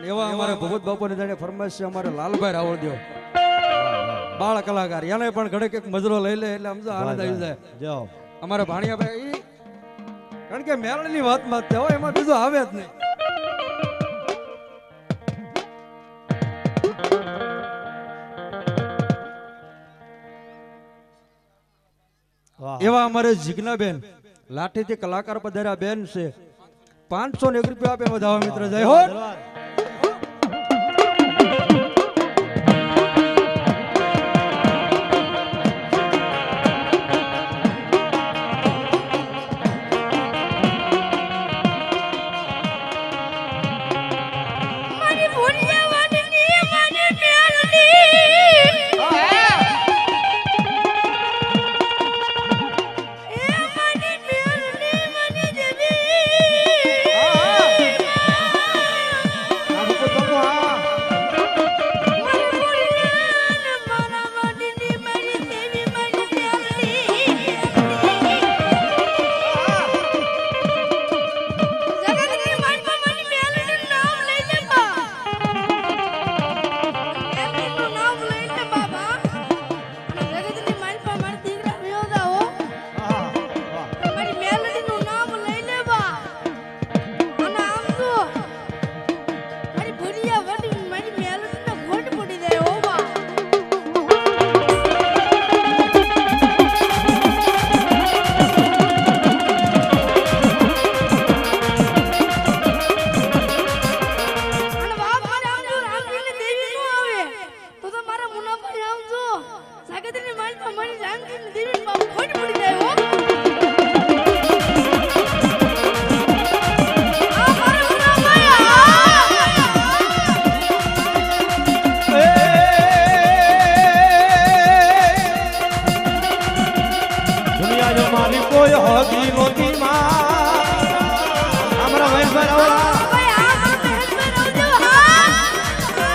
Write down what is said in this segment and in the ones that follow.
અને એવા અમારે ભગવત બાપુને જાણે ફરમાઈશ છે અમારે લાલભાઈ રાવળદેવ બાળ કલાકાર એને પણ ઘડે એક મજરો લઈ લે એટલે સમજો આનંદ આવી જાય. જાઓ. અમારા ભાણિયાભાઈ કારણ કે મેળની વાતમાં જ છે એમાં બીજું આવે જ નહીં. એવા અમારે જીજ્ઞાબેન લાઠીથી કલાકાર પધાર્યા બેન છે. પાંચસો ને એક રૂપિયા આપે વધાવા મિત્ર જય હો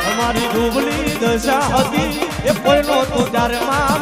અમારા ડૂબલી દશા હતી. એ કોઈ નહોતું ત્યારે માં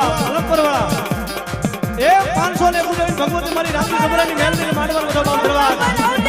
ભુવા અલગપરવાળા એ પાંચસો ને ભગવતી મારી રાત્રિ સબરાની મેલની માંડવાનો બધો બાપ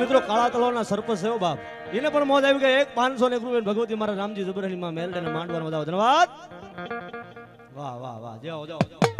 મિત્રો કાળા તળાવના સરપંચ છે બાપ. એને પણ મોજ આવી ગઈ. એક પાંચસો ને એક રૂપિયા ભગવતી મારા રામજી જબરાની માં મેલ ને માંડવાનો બધા ધન્યવાદ. વાહ વાહ વાહ. જાઓ જાઓ જાઓ.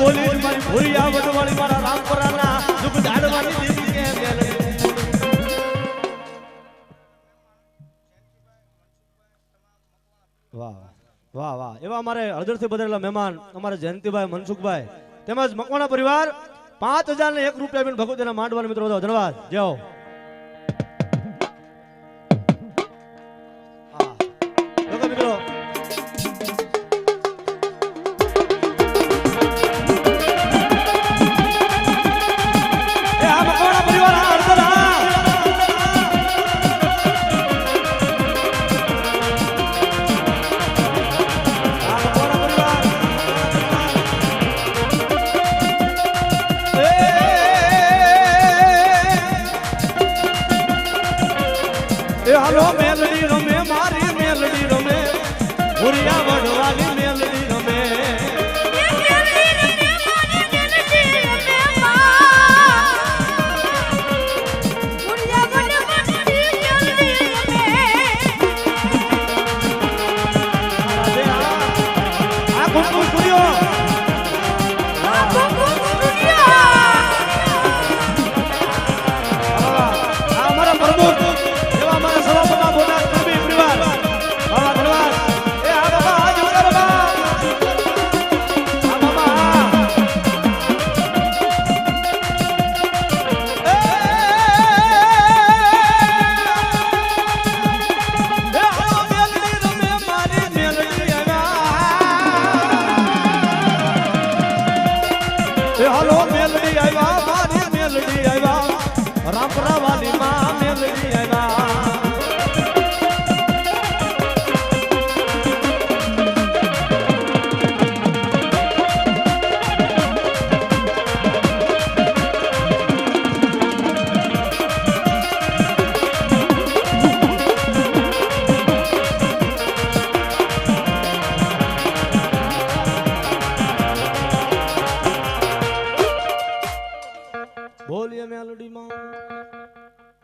બોલી વાહ વાહ વાહ. એવા અમારે હળદરથી બદલેલા મહેમાન અમારે જયંતિભાઈ મનસુખભાઈ. તેમજ મકવાણા પરિવાર પાંચ હજાર ને એક રૂપિયા ભગવતીના માંડવાના મિત્રો ધન્યવાદ. જાઓ હાલો મેલડી રમે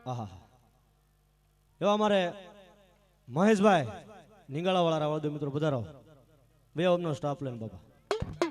આહા એવા અમારે મહેશભાઈ નિંગાળા વાળા રાવળ મિત્રો પધારો બે ઓમનો સ્ટાફ લઈને બાબા